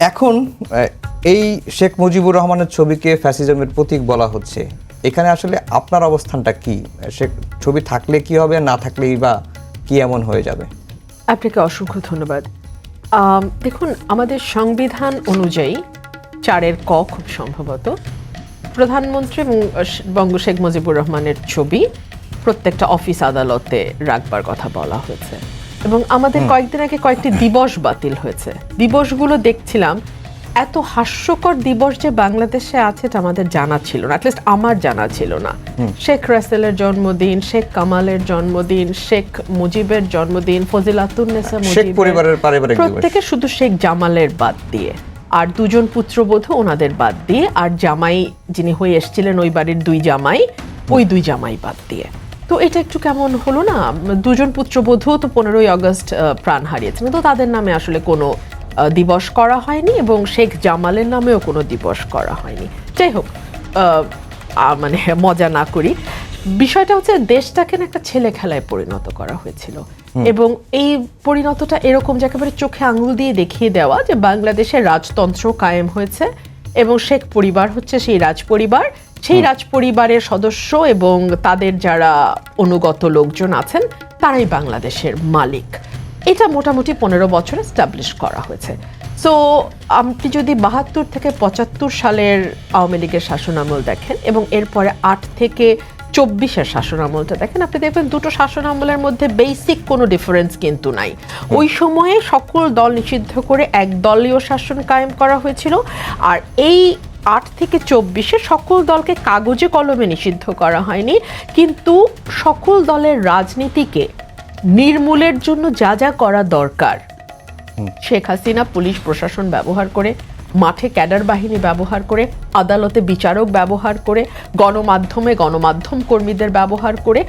এখন এই শেখ মুজিবুর রহমানের ছবিকে ফ্যাসিজমের প্রতীক বলা হচ্ছে। এখানে আসলে আপনার অবস্থানটা কি? শেখ ছবি থাকলে কি হবে, না থাকলেই বা কি এমন হয়ে যাবে? আপনাকে অসংখ্য ধন্যবাদ। দেখুন, আমাদের সংবিধান অনুযায়ী চারের ক খুব সম্ভবত। প্রধানমন্ত্রী এবং বঙ্গ শেখ মুজিবুর রহমানের ছবি প্রত্যেকটা অফিস আদালতে রাখবার কথা বলা হয়েছে। এবং আমাদের কয়েকদিন আগে কয়েকটি দিবস বাতিল হয়েছে। দিবসগুলো দেখছিলাম এত হাস্যকর দিবস যে বাংলাদেশে আছে এটা আমাদের জানা ছিল না অ্যাটলিস্ট আমার জানা ছিল না। শেখ রাসেলের জন্মদিন শেখ কামালের জন্মদিন শেখ মুজিবের জন্মদিন ফজিলাতুন্নেসা পরিবারের পারিবারিক প্রত্যেকে শুধু শেখ জামালের বাদ দিয়ে আর দুজন পুত্রবধূ ওনাদের বাদ দিয়ে আর জামাই যিনি হয়ে এসেছিলেন ওই বাড়ির দুই জামাই ওই দুই জামাই বাদ দিয়ে। তো এটা একটু কেমন হলো না? দুজন পুত্রবধূ তো পনেরোই আগস্ট আহ, প্রাণ হারিয়েছেন। তো তাদের নামে আসলে কোনো দিবস করা হয়নি এবং শেখ জামালের নামেও কোনো দিবস করা হয়নি। যাই হোক মানে মজা না করি। বিষয়টা হচ্ছে দেশটাকে না একটা ছেলে খেলায় পরিণত করা হয়েছিল। এবং এই পরিণতটা এরকম যে একেবারে চোখে আঙুল দিয়ে দেখিয়ে দেওয়া যে বাংলাদেশের রাজতন্ত্র কায়েম হয়েছে এবং শেখ পরিবার হচ্ছে সেই রাজ পরিবার সেই রাজ পরিবারের সদস্য এবং তাদের যারা অনুগত লোকজন আছেন, তারাই বাংলাদেশের মালিক। এটা মোটামুটি পনেরো বছর এস্টাবলিশ করা হয়েছে। সো আপনি যদি বাহাত্তর থেকে পঁচাত্তর সালের আওয়ামী লীগের শাসনামল দেখেন এবং এরপরে আট থেকে চব্বিশের শাসনামলটা দেখেন, আপনি দেখবেন দুটো শাসনামলের মধ্যে বেসিক কোনো ডিফারেন্স কিন্তু নাই। ওই সময়ে সকল দল নিষিদ্ধ করে এক দলীয় শাসন কায়েম করা হয়েছিল। আর এই আট থেকে চব্বিশে সকল দলকে কাগজে কলমে নিষিদ্ধ করা হয়নি। কিন্তু সকল দলের রাজনীতিকে নির্মূলের জন্য যা যা করা দরকার। শেখ হাসিনা পুলিশ প্রশাসন ব্যবহার করে মাঠে ক্যাডার বাহিনী ব্যবহার করে আদালতে বিচারক ব্যবহার করে গণমাধ্যমে গণমাধ্যম কর্মীদের ব্যবহার করে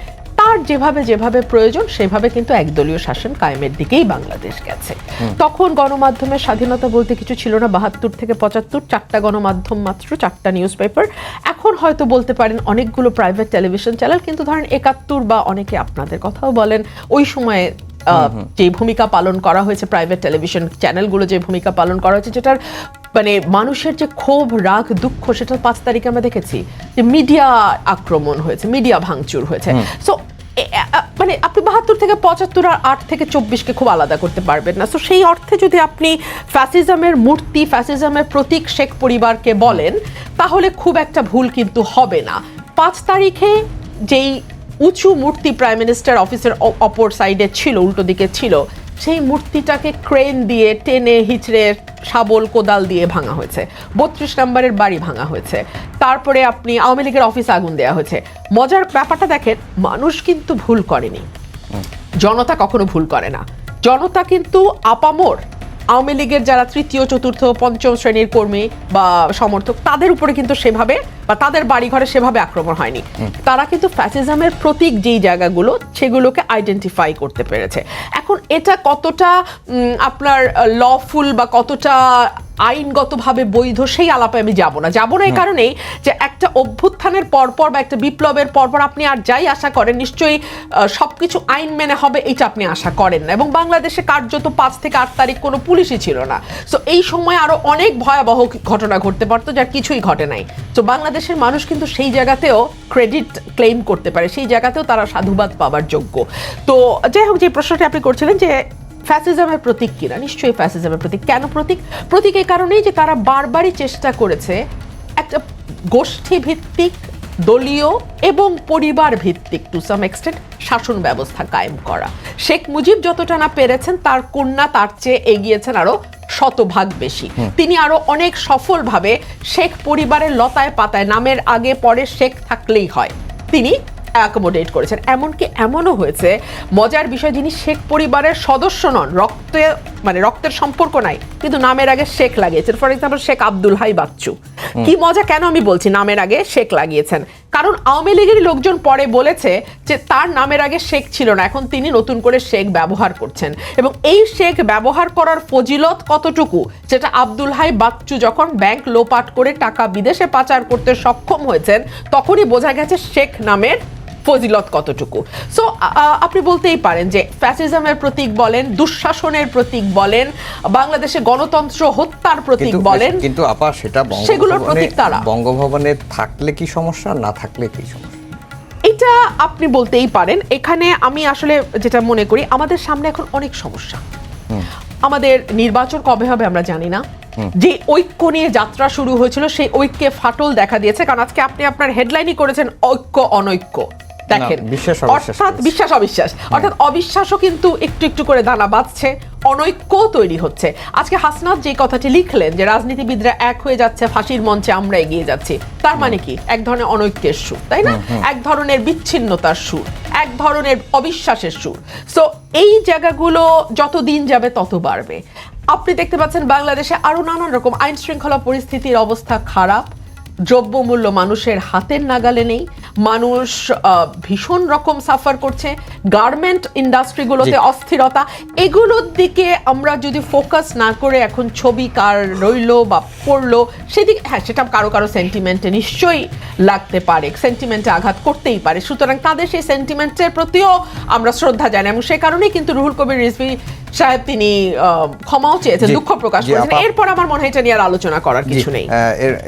যেভাবে যেভাবে প্রয়োজন সেভাবে কিন্তু একদলীয় শাসন কায়েমের দিকেই বাংলাদেশ গেছে। তখন গণমাধ্যমের স্বাধীনতা বলতে কিছু ছিল না বাহাত্তর থেকে পঁচাত্তর চারটা গণমাধ্যম মাত্র চারটা নিউজ পেপার এখন হয়তো বলতে পারেন অনেকগুলো প্রাইভেট টেলিভিশন চ্যানেল কিন্তু ধরেন একাত্তর বা অনেকে আপনাদের কথাও বলেন ওই সময়ে আহ, যে ভূমিকা পালন করা হয়েছে প্রাইভেট টেলিভিশন চ্যানেলগুলো যে ভূমিকা পালন করা হয়েছে যেটার মানে মানুষের যে ক্ষোভ রাগ দুঃখ সেটা পাঁচ তারিখে আমরা দেখেছি। যে মিডিয়া আক্রমণ হয়েছে মিডিয়া ভাঙচুর হয়েছে। সো মানে আপনি বাহাত্তর থেকে পঁচাত্তর আর আট থেকে চব্বিশকে খুব আলাদা করতে পারবেন না। সো সেই অর্থে যদি আপনি ফ্যাসিজমের মূর্তি ফ্যাসিজমের প্রতীক শেখ পরিবারকে বলেন, তাহলে খুব একটা ভুল কিন্তু হবে না। পাঁচ তারিখে যেই উঁচু মূর্তি প্রাইম মিনিস্টার অফিসের অপর সাইডে ছিল, উল্টো দিকে ছিল সেই মূর্তিটাকে ক্রেন দিয়ে টেনে হিচড়ে শাবল কোদাল দিয়ে ভাঙা হয়েছে। বত্রিশ নম্বরের বাড়ি ভাঙা হয়েছে। তারপরে আপনি আওয়ামী লীগের অফিস আগুন দেওয়া হয়েছে। মজার ব্যাপারটা দেখেন মানুষ কিন্তু ভুল করেনি। জনতা কখনো ভুল করে না। জনতা কিন্তু আপামর। আওয়ামী লীগের যারা তৃতীয় চতুর্থ পঞ্চম শ্রেণির কর্মী বা সমর্থক তাদের উপরে কিন্তু সেভাবে বা তাদের বাড়িঘরে সেভাবে আক্রমণ হয়নি। তারা কিন্তু ফ্যাসিজমের প্রতীক যেই জায়গাগুলো সেগুলোকে আইডেন্টিফাই করতে পেরেছে। এখন এটা কতটা আপনার লফুল বা কতটা আইনগতভাবে বৈধ সেই আলাপে আমি যাব না। যাব না এই কারণেই যে একটা অভ্যুত্থানের পরপর বা একটা বিপ্লবের পরপর আপনি আর যাই আশা করেন নিশ্চয়ই আহ, সবকিছু আইন মেনে হবে এটা আপনি আশা করেন না। এবং বাংলাদেশে কার্যত পাঁচ থেকে আট তারিখ কোনো পুলিশই ছিল না। সো এই সময় আরও অনেক ভয়াবহ ঘটনা ঘটতে পারতো যার কিছুই ঘটে নাই। তো বাংলাদেশের মানুষ কিন্তু সেই জায়গাতেও ক্রেডিট ক্লেম করতে পারে। সেই জায়গাতেও তারা সাধুবাদ পাওয়ার যোগ্য। তো যাই হোক, যে প্রশ্নটি আপনি করছিলেন যে ফ্যাসিজমের প্রতীক কিনা, নিশ্চয়ই ফ্যাসিজমের প্রতীক। কেন প্রতীক? প্রতীক এই কারণেই যে তারা বারবারই চেষ্টা করেছে একটা গোষ্ঠী ভিত্তিক দলীয় এবং পরিবার ভিত্তিক টু সাম এক্সটেন্ট শাসন ব্যবস্থা কায়েম করা। শেখ মুজিব যতটা না পেরেছেন, তার কন্যা তার চেয়ে এগিয়েছেন আরও শতভাগ বেশি। তিনি আরও অনেক সফলভাবে শেখ পরিবারের লতায় পাতায় নামের আগে পরে শেখ থাকলেই হয়। তিনি অ্যাকোমোডেট করেছেন। এমনকি এমনও হয়েছে মজার বিষয় যিনি শেখ পরিবারের সদস্য নন রক্তে মানে রক্তের সম্পর্ক নাই কিন্তু নামের আগে শেখ লাগিয়েছেন। For example Sheikh Abdul Hai Bachchu. কি মজা কেন আমি বলছি নামের আগে শেখ লাগিয়েছেন? কারণ আওয়ামী লীগের লোকজন পরে বলেছে যে তার নামের আগে শেখ ছিল না, এখন তিনি নতুন করে শেখ ব্যবহার করছেন। এবং এই শেখ ব্যবহার করার ফজিলত কতটুকু? যেটা আব্দুল হাই বাচ্চু যখন ব্যাংক লোপাট করে টাকা বিদেশে পাচার করতে সক্ষম হয়েছেন, তখনই বোঝা গেছে শেখ নামের ফজিলত কতটুকু? সো আপনি বলতেই পারেন যে ফ্যাসিজমের প্রতীক বলেন দুঃশাসনের প্রতীক বলেন বাংলাদেশে গণতন্ত্র হত্যার প্রতীক বলেন কিন্তু আপা সেটা সেগুলোর প্রতীক তারা। বঙ্গভবনে থাকলে কি সমস্যা না থাকলে কি সমস্যা? এটা আপনি বলতেই পারেন। এখানে আমি আসলে যেটা মনে করি আমাদের সামনে এখন অনেক সমস্যা। আমাদের নির্বাচন কবে হবে আমরা জানি না। যে ঐক্য নিয়ে যাত্রা শুরু হয়েছিল সেই ঐক্যে ফাটল দেখা দিয়েছে। কারণ আজকে আপনি আপনার হেডলাইনই করেছেন ঐক্য অনৈক্য। দেখেন অর্থাৎ বিশ্বাস অবিশ্বাস। অর্থাৎ অবিশ্বাসও কিন্তু একটু একটু করে দানা বাঁধছে অনৈক্য তৈরি হচ্ছে। আজকে হাসনাত যে কথাটি লিখলেন যে রাজনীতিবিদরা এক হয়ে যাচ্ছে ফাঁসির মঞ্চে আমরা এগিয়ে যাচ্ছি তার মানে কি? এক ধরনের অনৈক্যের সুর তাই না? এক ধরনের বিচ্ছিন্নতার সুর এক ধরনের অবিশ্বাসের সুর। সো এই জায়গাগুলো যত দিন যাবে তত বাড়বে। আপনি দেখতে পাচ্ছেন বাংলাদেশে আরও নানান রকম আইন শৃঙ্খলা পরিস্থিতির অবস্থা খারাপ। দ্রব্যমূল্য মানুষের হাতের নাগালে নেই। মানুষ ভীষণ রকম সাফার করছে। গার্মেন্ট ইন্ডাস্ট্রিগুলোতে অস্থিরতা। এগুলোর দিকে আমরা যদি ফোকাস না করে এখন ছবি কার রইল বা পড়ল সেদিকে হ্যাঁ সেটা কারও কারও সেন্টিমেন্টে নিশ্চয়ই লাগতে পারে সেন্টিমেন্টে আঘাত করতেই পারে। সুতরাং তাদের সেই সেন্টিমেন্টের প্রতিও আমরা শ্রদ্ধা জানাই এবং সে কারণেই কিন্তু রুহুল কবির রিজভি সাহেব তিনি ক্ষমাও চেয়েছেন দুঃখ প্রকাশ করেছেন। এরপর আমার মনে হয় এটা নিয়ে আর আলোচনা করার কিছু নেই।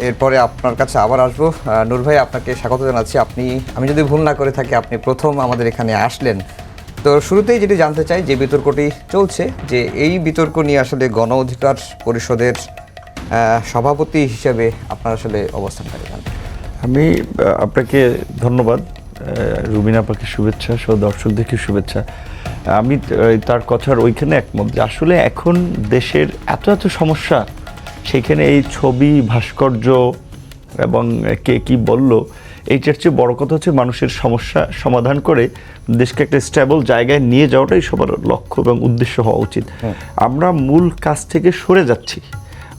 এরপরে আপনার কাছে আবার আসব। নূর ভাই, আপনাকে স্বাগত জানাচ্ছি। আপনি, আমি যদি ভুল না করে থাকি, আপনি প্রথম আমাদের এখানে আসলেন। তো শুরুতেই যেটি জানতে চাই, যে বিতর্কটি চলছে, যে এই বিতর্ক নিয়ে আসলে গণ অধিকার পরিষদের সভাপতি হিসেবে আপনার আসলে অবস্থানটা জানতে আমি আপনাকে ধন্যবাদ রুবিনা আপাকে শুভেচ্ছা সহ দর্শকদেরকে শুভেচ্ছা। আমি তার কথার ওইখানে একমত যে আসলে এখন দেশের এত এত সমস্যা, সেখানে এই ছবি, ভাস্কর্য এবং কে কি বলল এইটার চেয়ে বড় কথা হচ্ছে মানুষের সমস্যা সমাধান করে দেশকে একটা স্টেবল জায়গায় নিয়ে যাওয়াটাই সবার লক্ষ্য এবং উদ্দেশ্য হওয়া উচিত। আমরা মূল কাজ থেকে সরে যাচ্ছি।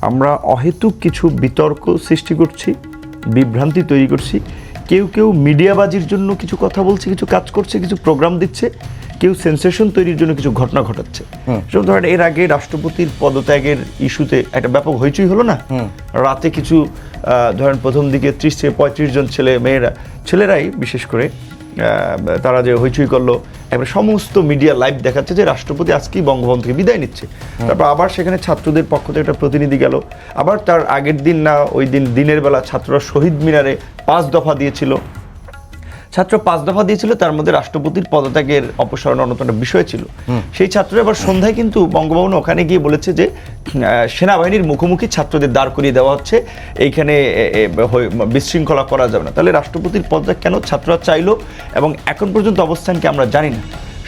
আমরা অহেতুক কিছু বিতর্ক সৃষ্টি করছি বিভ্রান্তি তৈরি করছি কেউ কেউ মিডিয়াবাজির জন্য কিছু কথা বলছে কিছু কাজ করছে কিছু প্রোগ্রাম দিচ্ছে কেউ সেন্সেশন তৈরির জন্য কিছু ঘটনা ঘটাচ্ছে। যেমন ধরেন এর আগে রাষ্ট্রপতির পদত্যাগের ইস্যুতে একটা ব্যাপক হইচই হলো না? রাতে কিছু ধরেন প্রথম দিকে ত্রিশ থেকে পঁয়ত্রিশ জন ছেলে মেয়েরা ছেলেরাই বিশেষ করে তারা যে হইচই করল এবার সমস্ত মিডিয়া লাইভ দেখাচ্ছে যে রাষ্ট্রপতি আজকেই বঙ্গভবন থেকে বিদায় নিচ্ছে। তারপর আবার সেখানে ছাত্রদের পক্ষ থেকে একটা প্রতিনিধি গেল। আবার তার আগের দিন না ওই দিন দিনের বেলা ছাত্ররা শহীদ মিনারে পাঁচ দফা দিয়েছিল। ছাত্র পাঁচ দফা দিয়েছিল তার মধ্যে রাষ্ট্রপতির পদত্যাগের অপসারণ অন্যতম একটা বিষয় ছিল। সেই ছাত্র এবার সন্ধ্যায় কিন্তু বঙ্গভবন ওখানে গিয়ে বলেছে যে সেনাবাহিনীর মুখোমুখি ছাত্রদের দাঁড় করিয়ে দেওয়া হচ্ছে এইখানে বিশৃঙ্খলা করা যাবে না। তাহলে রাষ্ট্রপতির পদত্যাগ কেন ছাত্ররা চাইলো এবং এখন পর্যন্ত অবস্থানকে আমরা জানি না?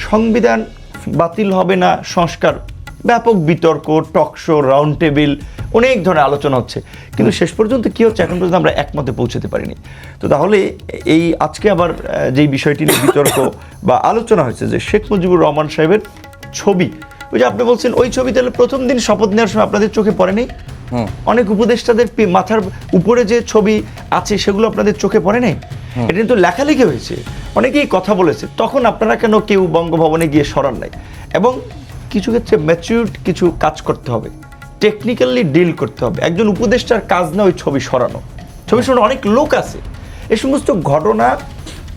সংবিধান বাতিল হবে না সংস্কার ব্যাপক বিতর্ক টক শো রাউন্ড টেবিল অনেক ধরনের আলোচনা হচ্ছে। কিন্তু শেষ পর্যন্ত কি হচ্ছে? এখন পর্যন্ত আমরা একমতে পৌঁছতে পারিনি। তো তাহলে এই আজকে আবার যেই বিষয়টি নিয়ে বিতর্ক বা আলোচনা হয়েছে যে শেখ মুজিবুর রহমান সাহেবের ছবি ওই যে আপনি বলছেন ওই ছবি তাহলে প্রথম দিন শপথ নেওয়ার সময় আপনাদের চোখে পড়ে নেই? অনেক উপদেষ্টাদের মাথার উপরে যে ছবি আছে সেগুলো আপনাদের চোখে পড়ে নেই? এটা কিন্তু লেখালেখি হয়েছে। অনেকেই কথা বলেছে তখন আপনারা কেন কেউ বঙ্গভবনে গিয়ে সরান নাই? এবং কিছু ক্ষেত্রে ম্যাচিউরড কিছু কাজ করতে হবে। টেকনিক্যালি ডিল করতে হবে। একজন উপদেষ্টার কাজ না ওই ছবি সরানো। ছবি সরানো অনেক লোক আছে। এ সমস্ত ঘটনা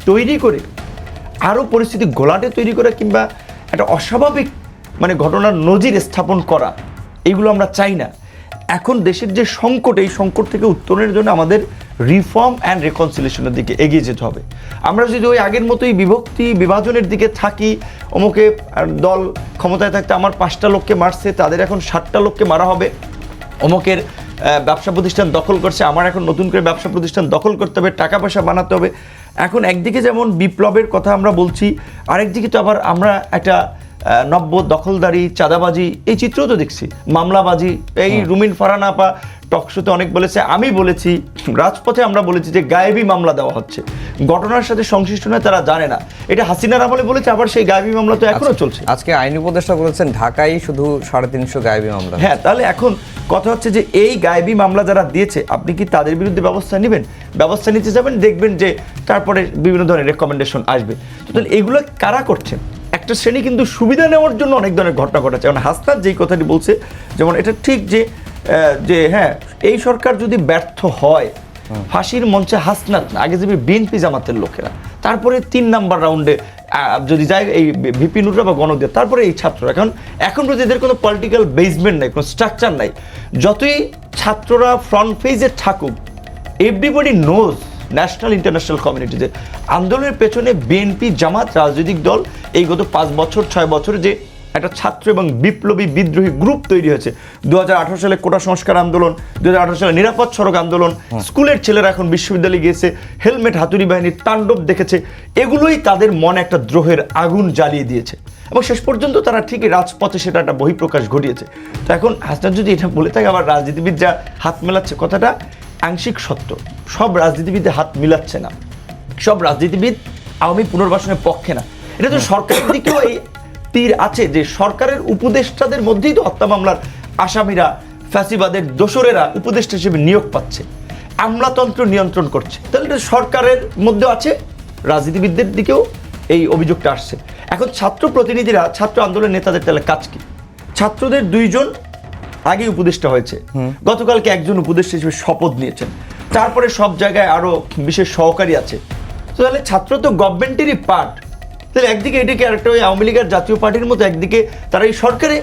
তৈরি করে, আরও পরিস্থিতি গোলাটে তৈরি করা কিংবা একটা অস্বাভাবিক মানে ঘটনার নজির স্থাপন করা, এইগুলো আমরা চাই না। এখন দেশের যে সংকট, এই সংকট থেকে উত্তরণের জন্য আমাদের রিফর্ম অ্যান্ড রেকনসিলেশনের দিকে এগিয়ে যেতে হবে। আমরা যদি ওই আগের মতোই বিভক্তি, বিভাজনের দিকে থাকি, অমুকে দল ক্ষমতায় থাকতে আমার পাঁচটা লোককে মারছে, তাদের এখন ষাটটা লোককে মারা হবে। অমুকের ব্যবসা প্রতিষ্ঠান দখল করছে, আমার এখন নতুন করে ব্যবসা প্রতিষ্ঠান দখল করতে হবে টাকা পয়সা বানাতে হবে। এখন একদিকে যেমন বিপ্লবের কথা আমরা বলছি, আরেকদিকে তো আবার আমরা একটা নব্য দখলদারি চাঁদাবাজি এই চিত্রও তো দেখছি। মামলাবাজি এই রুমিন ফারানা আপা টকশোতে অনেক বলেছে আমি বলেছি রাজপথে আমরা বলেছি যে গায়েবী মামলা দেওয়া হচ্ছে। ঘটনার সাথে সংশ্লিষ্ট নয় তারা জানে না। এটা হাসিনার আমলে বলেছে আবার সেই গায়েবী মামলা তো এখনও চলছে। আজকে আইন উপদেষ্টা বলেছেন ঢাকায় শুধু সাড়ে তিনশো গায়েবী মামলা। হ্যাঁ তাহলে এখন কথা হচ্ছে যে এই গায়েবী মামলা যারা দিয়েছে আপনি কি তাদের বিরুদ্ধে ব্যবস্থা নেবেন? ব্যবস্থা নিতে যাবেন দেখবেন যে তারপরে বিভিন্ন ধরনের রেকমেন্ডেশন আসবে। তো তাহলে এগুলো কারা করছেন একটা শ্রেণি কিন্তু সুবিধা নেওয়ার জন্য অনেক ধরনের ঘটনা ঘটেছে। যেমন হাসনাত যেই কথাটি বলছে যেমন এটা ঠিক যে যে হ্যাঁ এই সরকার যদি ব্যর্থ হয় ফাঁসির মঞ্চে হাসনাত না আগে যাবে বিএনপি জামাতের লোকেরা তারপরে তিন নাম্বার রাউন্ডে যদি যায় এই ভিপি নুররা বা গণদের তারপরে এই ছাত্ররা। কারণ এখন পর্যন্ত এদের কোনো পলিটিক্যাল বেসমেন্ট নাই কোনো স্ট্রাকচার নাই যতই ছাত্ররা ফ্রন্ট ফেজে থাকুক এভরিবডি নোজ ন্যাশনাল ইন্টারন্যাশনাল কমিউনিটিতে। আন্দোলনের পেছনে বিএনপি জামাত রাজনৈতিক দল এই গত পাঁচ বছর ছয় বছরে যে একটা ছাত্র এবং বিপ্লবী বিদ্রোহী গ্রুপ তৈরি হয়েছে। দু হাজার আঠারো সালে কোটা সংস্কার আন্দোলন দু হাজার আঠারো সালে নিরাপদ সড়ক আন্দোলন স্কুলের ছেলেরা এখন বিশ্ববিদ্যালয়ে গিয়েছে হেলমেট হাতুড়ি বাহিনীর তাণ্ডব দেখেছে। এগুলোই তাদের মনে একটা দ্রোহের আগুন জ্বালিয়ে দিয়েছে। এবং শেষ পর্যন্ত তারা ঠিকই রাজপথে সেটা একটা বহিঃপ্রকাশ ঘটিয়েছে। তো এখন হাসনাত যদি এটা বলে থাকে আবার রাজনীতিবিদ যা হাত মেলাচ্ছে কথাটা আংশিক সত্য। সব রাজনীতিবিদে হাত মিলাচ্ছে না। সব রাজনীতিবিদ আওয়ামী পুনর্বাসনের পক্ষে না। এটা তো সরকারের দিকেও এই তীর আছে যে সরকারের উপদেষ্টাদের মধ্যেই তো হত্যা মামলার আসামিরা ফ্যাসিবাদের দোসরেরা উপদেষ্টা হিসেবে নিয়োগ পাচ্ছে। আমলাতন্ত্র নিয়ন্ত্রণ করছে। তাহলে এটা সরকারের মধ্যেও আছে রাজনীতিবিদদের দিকেও এই অভিযোগটা আসছে। এখন ছাত্র প্রতিনিধিরা ছাত্র আন্দোলনের নেতাদের তাহলে কাজ কি? ছাত্রদের দুইজন আগে উপদেষ্টা হয়েছে। গতকালকে একজন উপদেষ্টা হিসেবে শপথ নিয়েছেন। তারপরে সব জায়গায় আরও বিশেষ সহকারী আছে। তো তাহলে ছাত্র তো গভর্নমেন্টেরই পার্ট তাহলে একদিকে এটাকে আরেকটা ওই আওয়ামী লীগের জাতীয় পার্টির মতো, একদিকে তারা এই সরকারে।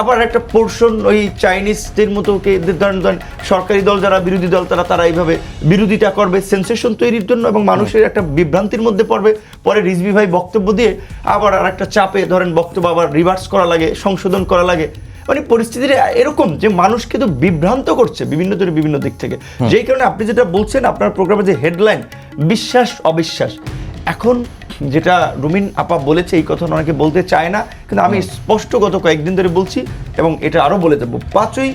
আবার একটা পোর্শন ওই চাইনিজদের মতো কে ধরেন ধরেন সরকারি দল যারা, বিরোধী দল তারা তারা এইভাবে বিরোধিতা করবে সেন্সেশন তৈরির জন্য এবং মানুষের একটা বিভ্রান্তির মধ্যে পড়বে। পরে রিজভি ভাই বক্তব্য দিয়ে আবার আর একটা চাপে ধরেন বক্তব্য আবার রিভার্স করা লাগে, সংশোধন করা লাগে। মানে পরিস্থিতি এরকম যে মানুষ কিন্তু বিভ্রান্ত করছে বিভিন্ন জনের বিভিন্ন দিক থেকে। যেই কারণে আপনি যেটা বলছেন আপনার প্রোগ্রামে যে হেডলাইন বিশ্বাস অবিশ্বাস। এখন যেটা রুমিন আপা বলেছে এই কথা অনেকে বলতে চায় না কিন্তু আমি স্পষ্ট গত কয়েকদিন ধরে বলছি এবং এটা আরও বলে দেবো। পাঁচই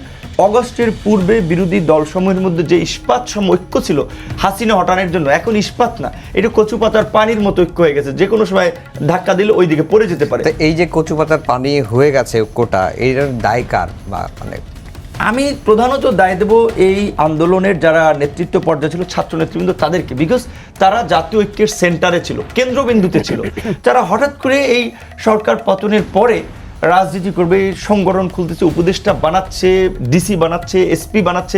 অগস্টের পূর্বে বিরোধী দলসমূহের মধ্যে যে ইস্পাত সম ঐক্য ছিল হাসিনা হটানোর জন্য এখন ইস্পাত না। এটা কচু পাতার পানির মতো ঐক্য হয়ে গেছে যে কোনো সময় ধাক্কা দিলে ওই দিকে পড়ে যেতে পারে। এই যে কচু পাতার পানি হয়ে গেছে ঐক্যটা এইটার দায় কার? বা মানে আমি প্রধানত দায় দেব এই আন্দোলনের যারা নেতৃত্ব পর্যায়ে ছিল ছাত্র নেতৃবৃন্দ তাদেরকে বিকজ তারা জাতীয় ঐক্যের সেন্টারে ছিল কেন্দ্রবিন্দুতে ছিল। তারা হঠাৎ করে এই সরকার পতনের পরে রাজনীতি করবে, সংগঠন খুলতেছে, উপদেষ্টা বানাচ্ছে, ডিসি বানাচ্ছে, এসপি বানাচ্ছে।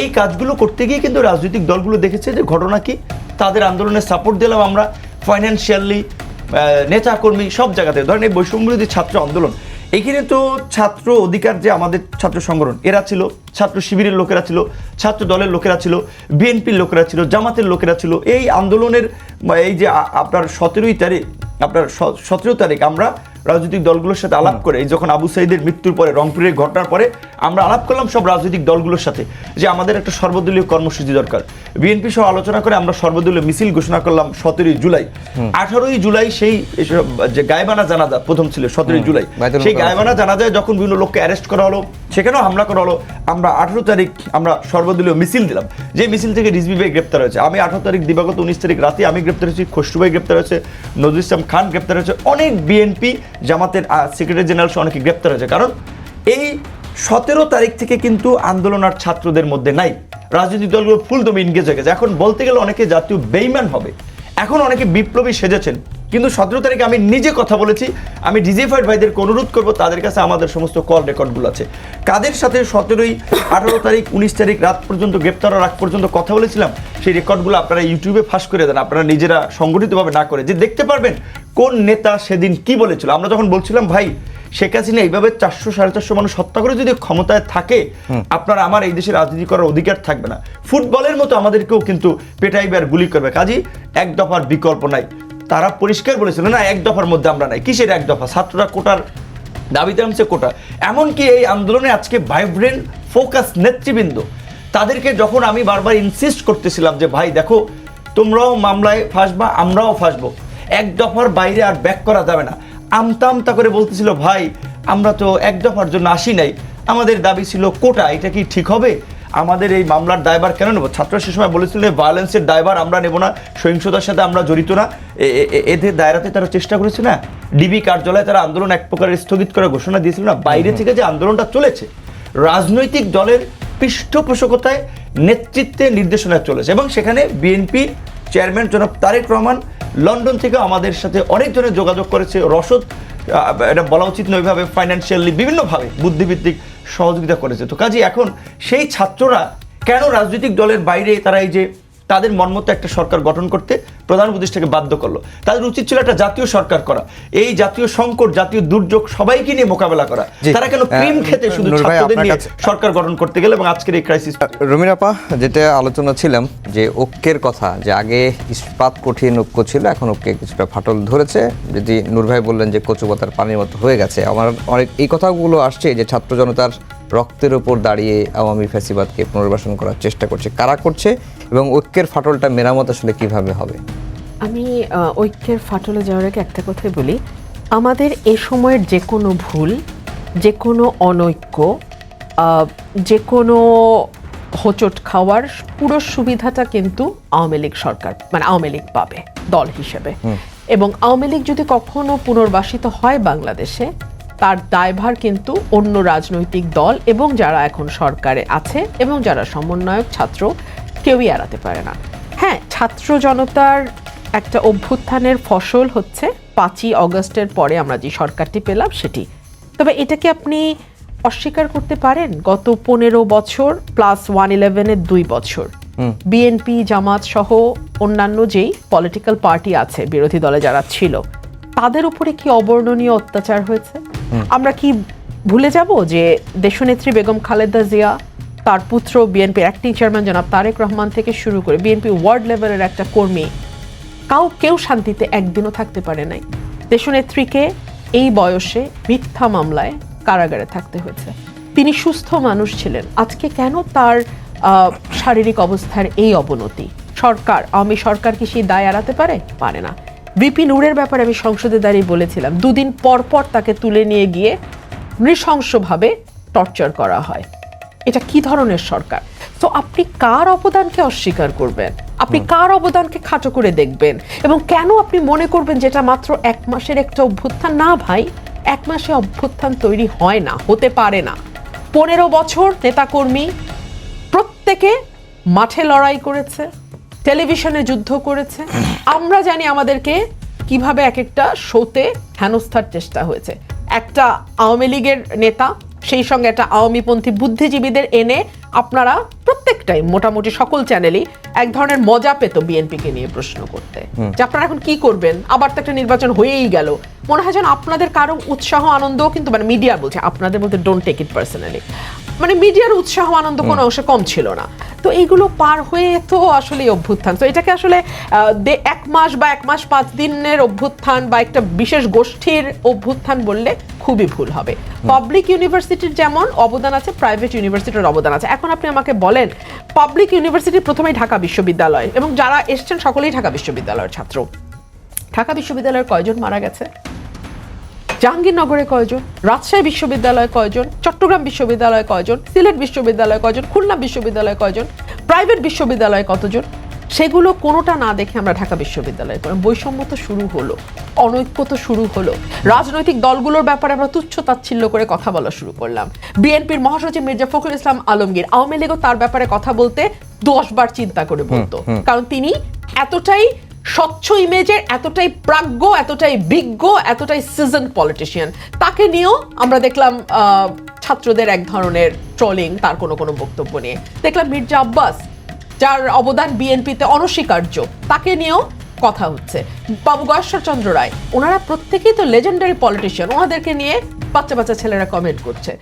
এই কাজগুলো করতে গিয়ে কিন্তু রাজনৈতিক দলগুলো দেখেছে যে ঘটনা কি? তাদের আন্দোলনে সাপোর্ট দিলাম আমরা ফাইন্যান্সিয়ালি নেতা কর্মী সব জায়গাতে। ধরেন এই বিরোধী ছাত্র আন্দোলন, এখানে তো ছাত্র অধিকার যে আমাদের ছাত্র সংগঠন, এরা ছিল ছাত্র শিবিরের লোকেরা ছিল, ছাত্র দলের লোকেরা ছিল, বিএনপির লোকেরা ছিল, জামাতের লোকেরা ছিল। এই আন্দোলনের, এই যে আপনার সতেরোই তারিখ, আপনার সতেরো তারিখ আমরা রাজনৈতিক দলগুলোর সাথে আলাপ করে যখন আবু সাইদের মৃত্যুর পরে রংপুরের ঘটনার পরে আমরা আলাপ করলাম সব রাজনৈতিক দলগুলোর সাথে যে আমাদের একটা সর্বদলীয় কর্মসূচি দরকার। বিএনপি সহ আলোচনা করে আমরা সর্বদলীয় মিছিল ঘোষণা করলাম সতেরোই জুলাই। আঠারোই জুলাই সেই যে গায়বানা জানাজা প্রথম ছিল সতেরোই জুলাই। সেই গায়বানা জানাজায় যখন বিভিন্ন লোককে অ্যারেস্ট করা হলো সেখানেও হামলা করা হলো। আমরা আঠারো তারিখ আমরা সর্বদলীয় মিছিল দিলাম। যে মিছিল থেকে রিজভি ভাই গ্রেপ্তার হয়েছে। আমি আঠারো তারিখ, দিবাগত উনিশ তারিখ রাতে আমি গ্রেপ্তার হয়েছি, খসরু ভাই গ্রেপ্তার হয়েছে, নজরুল ইসলাম খান গ্রেপ্তার হয়েছে। অনেক বিএনপি জামাতের সেক্রেটারি জেনারেল অনেকে গ্রেপ্তার হয়েছে। কারণ এই সতেরো তারিখ থেকে কিন্তু আন্দোলন আর ছাত্রদের মধ্যে নাই। রাজনৈতিক দলগুলো ফুল দমে ইনগেজ হয়ে গেছে। এখন বলতে গেলে অনেকে জাতীয় বেইমান হবে। এখন অনেকে বিপ্লবী সেজেছেন, কিন্তু সতেরো তারিখে আমি নিজে কথা বলেছি, আমি ডিজিফাইড ভাইদেরকে অনুরোধ করব, তাদের কাছে আমাদের সমস্ত কল রেকর্ডগুলো আছে। কাদের সাথে সতেরোই আঠারো তারিখ, উনিশ তারিখ রাত পর্যন্ত, গ্রেপ্তার আগ পর্যন্ত কথা বলেছিলাম, সেই রেকর্ডগুলো আপনারা ইউটিউবে ফাঁস করে দেন, আপনারা নিজেরা সংগঠিতভাবে না করে, যে দেখতে পারবেন কোন নেতা সেদিন কি বলেছিল। আমরা যখন বলছিলাম, ভাই শেখ হাসিনা এইভাবে চারশো সাড়ে চারশো মানুষ হত্যা করে যদি ক্ষমতায় থাকে আপনার আমার এই দেশে রাজনীতি করার অধিকার থাকবে না। ফুটবলের মতো আমাদেরকেও কিন্তু পেটাইবে আর গুলি করবে। কাজী এক দফার বিকল্প নাই। তারা পরিষ্কার বলেছিল না এক দফার মধ্যে আমরা নাই। কিসের এক দফা? ছাত্ররা কোটার দাবিতে নামছে কোটা। এমনকি এই আন্দোলনে আজকে ভাইব্রেন্ট ফোকাস নেতৃবৃন্দ তাদেরকে যখন আমি বারবার ইনসিস্ট করতেছিলাম যে ভাই দেখো তোমরাও মামলায় ফাঁসবা আমরাও ফাঁসবো। এক দফার বাইরে আর ব্যাক করা যাবে না। আমতা আমতা করে বলতেছিল ভাই আমরা তো এক দফার জন্য আসি নাই। আমাদের দাবি ছিল কোটা এটা কি ঠিক হবে? আমাদের এই মামলার দায়ভার কেন নেব? ছাত্র সে সময় বলেছিল ভায়োলেন্সের দায়ভার আমরা নেব না সহিংসতার সাথে আমরা জড়িত না। এদের দায়রাতে তারা চেষ্টা করেছে না? ডিবি কার্যালয়ে তারা আন্দোলন এক প্রকার স্থগিত করার ঘোষণা দিয়েছিল না? বাইরে থেকে যে আন্দোলনটা চলেছে রাজনৈতিক দলের পৃষ্ঠপোষকতায় নেতৃত্বে নির্দেশনা চলেছে এবং সেখানে বিএনপির চেয়ারম্যান জনাব তারেক রহমান লন্ডন থেকে আমাদের সাথে অনেকজনের যোগাযোগ করেছে। রসদ এটা বলা উচিত নয় ওইভাবে ফাইন্যান্সিয়ালি বিভিন্নভাবে বুদ্ধিভিত্তিক সহযোগিতা করেছে। তো কাজে এখন সেই ছাত্ররা কেন রাজনৈতিক দলের বাইরে তারা এই যে তাদের মনমতো একটা সরকার গঠন করতে প্রধান উপদেষ্টাকে বাধ্য করল। তাদের উচিত ছিল একটা জাতীয় সরকার করা। এই জাতীয় সংকট জাতীয় দুর্যোগ সবাইকে নিয়ে মোকাবেলা করা। তারা কেন ক্রিম খেতে শুধু ছাত্রদের নিয়ে সরকার গঠন করতে গেলে এবং আজকের এই ক্রাইসিস রমিরাপা যেটা আলোচনা ছিলাম যে ঐক্যের কথা যে আগে ইস্পাত কঠিন ঐক্য ছিল এখন ঐক্যে কিছুটা ফাটল ধরেছে। যদি নূর ভাই বললেন যে কচুপাতার পানির মতো হয়ে গেছে আমার অনেক এই কথাগুলো আসছে যে ছাত্র জনতার রক্তের ওপর দাঁড়িয়ে আওয়ামী ফ্যাসিবাদকে পুনর্বাসন করার চেষ্টা করছে। কারা করছে এবং ঐক্যের ফাটলটা মেরামত আসলে কীভাবে হবে? আমি ঐক্যের ফাটলে যাওয়ার আগে একটা কথাই বলি। আমাদের এ সময়ের যে কোনো ভুল যে কোনো অনৈক্য যে কোনো হোঁচট খাওয়ার পুরো সুবিধাটা কিন্তু আওয়ামী লীগ সরকার মানে আওয়ামী লীগ পাবে দল হিসেবে। এবং আওয়ামী লীগ যদি কখনো পুনর্বাসিত হয় বাংলাদেশে তার দায়ভার কিন্তু অন্য রাজনৈতিক দল এবং যারা এখন সরকারে আছে এবং যারা সমন্বয়ক ছাত্র কেউই এড়াতে পারে না। হ্যাঁ ছাত্র জনতার একটা অভ্যুত্থানের ফসল হচ্ছে পাঁচই অগস্টের পরে আমরা যে সরকারটি পেলাম সেটি। তবে এটাকে আপনি অস্বীকার করতে পারেন? গত পনেরো বছর প্লাস ওয়ান ইলেভেনের দুই বছর। বিএনপি জামাত সহ অন্যান্য যেই পলিটিক্যাল পার্টি আছে বিরোধী দলে যারা ছিল তাদের উপরে কি অবর্ণনীয় অত্যাচার হয়েছে? আমরা কি ভুলে যাব যে দেশনেত্রী বেগম খালেদা জিয়া, তার পুত্র বিএনপির অ্যাক্টিং চেয়ারম্যান জনাব তারেক রহমান থেকে শুরু করে বিএনপি ওয়ার্ড লেভেলের একটা কর্মী, কাউ কেউ শান্তিতে একদিনও থাকতে পারে নাই। দেশনেত্রীকে এই বয়সে মিথ্যা মামলায় কারাগারে থাকতে হয়েছে। তিনি সুস্থ মানুষ ছিলেন। আজকে কেন তার শারীরিক অবস্থার এই অবনতি? সরকার, আওয়ামী সরকার কি সেই দায় এড়াতে পারে? পারে না। বিপি নূরের ব্যাপারে আমি সংসদে দাঁড়িয়ে বলেছিলাম দুদিন পর পর তাকে তুলে নিয়ে গিয়ে নৃশংসভাবে টর্চার করা হয়। এটা কি ধরনের সরকার? তো আপনি কার অবদানকে অস্বীকার করবেন? আপনি কার অবদানকে খাটো করে দেখবেন? এবং কেন আপনি মনে করবেন যেটা মাত্র এক মাসের একটা অভ্যুত্থান? না ভাই এক মাসে অভ্যুত্থান তৈরি হয় না হতে পারে না। পনেরো বছর নেতাকর্মী প্রত্যেকে মাঠে লড়াই করেছে টেলিভিশনে যুদ্ধ করেছে আমরা জানি আমাদেরকে কীভাবে এক একটা শোতে হেনস্থার চেষ্টা হয়েছে। একটা আওয়ামী লীগের নেতা সেই সঙ্গে একটা আওয়ামীপন্থী বুদ্ধিজীবীদের এনে আপনারা প্রত্যেকটাই মোটামুটি সকল চ্যানেলই এক ধরনের মজা পেত বিএনপিকে নিয়ে প্রশ্ন করতে। যে আপনারা এখন কি করবেন? আবার তো একটা নির্বাচন হয়েই গেল। মনে হয় যেন আপনাদের কারও উৎসাহ আনন্দও কিন্তু মানে মিডিয়া বলছে আপনাদের মধ্যে ডোন্ট টেক ইট পার্সোনালি মানে মিডিয়ার উৎসাহ আনন্দ কোনো অংশে কম ছিল না। তো এইগুলো পার হয়ে তো আসলে অভ্যুত্থান। তো এটাকে আসলে এক মাস বা এক মাস পাঁচ দিনের অভ্যুত্থান বা একটা বিশেষ গোষ্ঠীর অভ্যুত্থান বললে খুবই ভুল হবে। পাবলিক ইউনিভার্সিটির যেমন অবদান আছে প্রাইভেট ইউনিভার্সিটির অবদান আছে। এখন আপনি আমাকে বলেন পাবলিক ইউনিভার্সিটি প্রথমেই ঢাকা বিশ্ববিদ্যালয় এবং যারা এসছেন সকলেই ঢাকা বিশ্ববিদ্যালয়ের ছাত্র। ঢাকা বিশ্ববিদ্যালয়ের কয়জন মারা গেছে? জাহাঙ্গীরনগরে কয়জন রাজশাহী বিশ্ববিদ্যালয়ে কয়জন চট্টগ্রাম বিশ্ববিদ্যালয়ে কয়জন সিলেট বিশ্ববিদ্যালয়ে কয়জন খুলনা বিশ্ববিদ্যালয়ে কয়জন প্রাইভেট বিশ্ববিদ্যালয়ে কতজন? সেগুলো কোনোটা না দেখে আমরা ঢাকা বিশ্ববিদ্যালয়ে করলাম বৈষম্য তো শুরু হলো অনৈক্য তো শুরু হলো। রাজনৈতিক দলগুলোর ব্যাপারে আমরা তুচ্ছ তাচ্ছিল্য করে কথা বলা শুরু করলাম। বিএনপির মহাসচিব মির্জা ফখরুল ইসলাম আলমগীর আওয়ামী লীগও তার ব্যাপারে কথা বলতে দশ বার চিন্তা করে বলতো। কারণ তিনি এতটাই স্বচ্ছ ইমেজের এতটাই প্রাজ্ঞ, এতটাই বিজ্ঞ, এতটাই সিজন পলিটিশিয়ান তাকে নিয়েও আমরা দেখলাম ছাত্রদের এক ধরনের ট্রলিং তার কোনো কোনো বক্তব্য নিয়ে। দেখলাম মির্জা আব্বাস, যার অবদান বিএনপিতে অনস্বীকার্য, তাকে নিয়েও কথা হচ্ছে। বাবু গয়েশ্বর চন্দ্র রায়, ওনারা প্রত্যেকেই তো লেজেন্ডারি পলিটিশিয়ান ওনাদেরকে নিয়ে বাচ্চা বাচ্চা ছেলেরা কমেন্ট করছে।